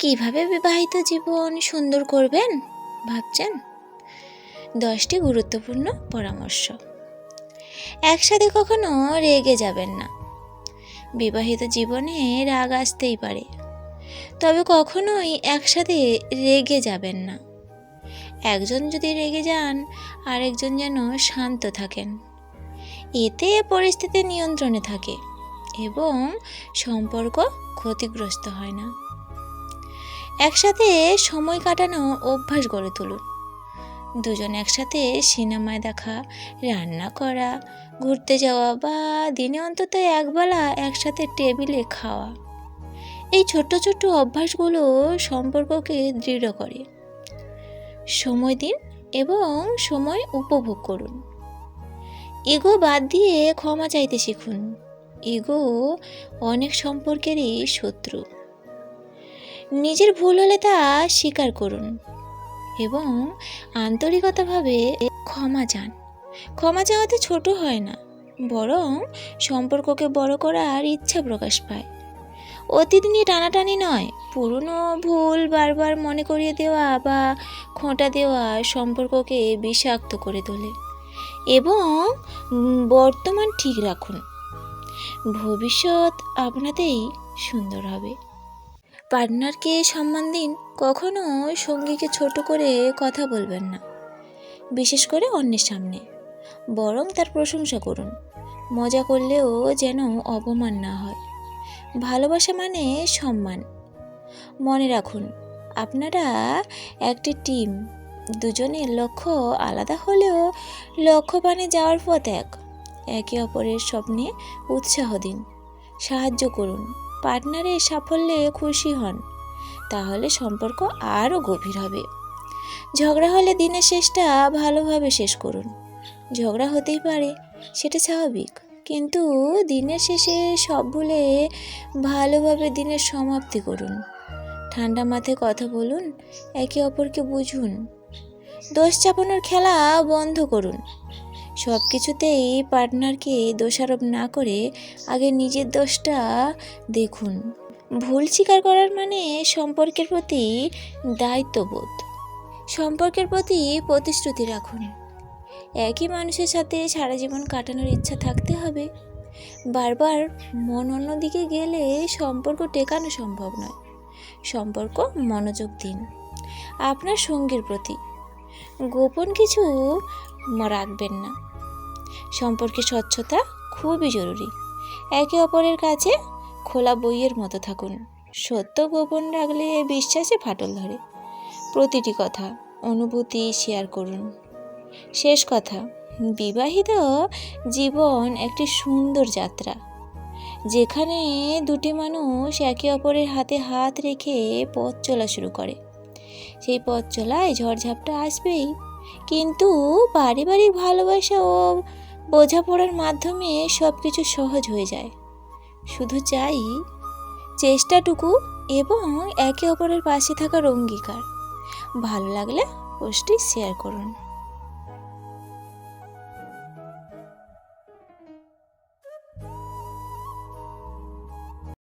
কীভাবে বিবাহিত জীবন সুন্দর করবেন ভাবছেন? দশটি গুরুত্বপূর্ণ পরামর্শ। একসাথে কখনো রেগে যাবেন না। বিবাহিত জীবনে রাগ আসতেই পারে। তবে কখনোই একসাথে রেগে যাবেন না। একজন যদি রেগে যান, আরেকজন যেন শান্ত থাকেন। এতে পরিস্থিতি নিয়ন্ত্রণে থাকে এবং সম্পর্ক ক্ষতিগ্রস্ত হয় না। একসাথে সময় কাটানো অভ্যাস গড়ে তুলুন। দুজন একসাথে সিনেমায় দেখা, রান্না করা, ঘুরতে যাওয়া বা দিনে অন্তত একবেলা একসাথে টেবিলে খাওয়া। এই ছোট্ট ছোট্ট অভ্যাসগুলো সম্পর্ককে দৃঢ় করে। সময় দিন এবং সময় উপভোগ করুন। ইগো বাদ দিয়ে ক্ষমা চাইতে শিখুন। ইগো অনেক সম্পর্কেরই শত্রু। নিজের ভুল হলে তা স্বীকার করুন এবং আন্তরিকতাভাবে ক্ষমা চান। ক্ষমা চাওয়াতে ছোট হয় না, বরং সম্পর্ককে বড় করার ইচ্ছা প্রকাশ পায়। অতীত নিয়ে টানাটানি নয়, পুরনো ভুল বারবার মনে করিয়ে দেওয়া বা খোঁটা দেওয়া সম্পর্ককে বিষাক্ত করে তোলে এবং বর্তমান ঠিক রাখুন। ভবিষ্যৎ আপনাতেই সুন্দর হবে। পার্টনারকে সম্মান দিন কখনো সঙ্গীকে ছোট করে কথা বলবেন না, বিশেষ করে অন্যের সামনে। বরং তার প্রশংসা করুন। মজা করলেও যেন অপমান না হয়। ভালোবাসা মানে সম্মান। মনে রাখুন, আপনারা একটি টিম। দুজনের লক্ষ্য আলাদা হলেও লক্ষ্যপানে যাওয়ার পথ এক। একে অপরের স্বপ্নে উৎসাহ দিন। সাহায্য করুন। পার্টনারের সাফল্যে খুশি হন, তাহলে সম্পর্ক আরও গভীর হবে। ঝগড়া হলে দিনের শেষটা ভালোভাবে শেষ করুন। ঝগড়া হতেই পারে, সেটা স্বাভাবিক। কিন্তু দিনের শেষে সব ভুলে ভালোভাবে দিনের সমাপ্তি করুন। ঠান্ডা মাথায় কথা বলুন, একে অপরকে বুঝুন। দোষ চাপানোর খেলা বন্ধ করুন। সব কিছুতেই পার্টনারকে দোষারোপ না করে আগে নিজের দোষটা দেখুন। ভুল স্বীকার করার মানে সম্পর্কের প্রতি দায়িত্ববোধ। সম্পর্কের প্রতি প্রতিশ্রুতি রাখুন। একই মানুষের সাথে সারা জীবন কাটানোর ইচ্ছা থাকতে হবে। বারবার মন অন্যদিকে গেলে সম্পর্ক টেকানো সম্ভব নয়। সম্পর্ক মনোযোগ দিন। আপনার সঙ্গীর প্রতি। গোপন কিছু রাখবেন না। সম্পর্কে স্বচ্ছতা খুবই জরুরি। একে অপরের কাছে খোলা বইয়ের মতো থাকুন। সত্য গোপন রাখলে বিশ্বাসে ফাটল ধরে। প্রতিটি কথা, অনুভূতি শেয়ার করুন। শেষ কথা, বিবাহিত জীবন একটি সুন্দর যাত্রা। যেখানে দুটি মানুষ একে অপরের হাতে হাত রেখে পথ চলা শুরু করে। সেই পথ চলায় ঝড়ঝাপটা আসবেই। কিন্তু পারিবারিক ভালোবাসা ও বোঝাপড়ার মাধ্যমে সব কিছু সহজ হয়ে যায়। শুধু চাই চেষ্টাটুকু এবং একে অপরের পাশে থাকার অঙ্গীকার। ভালো লাগলে পোস্টটি শেয়ার করুন।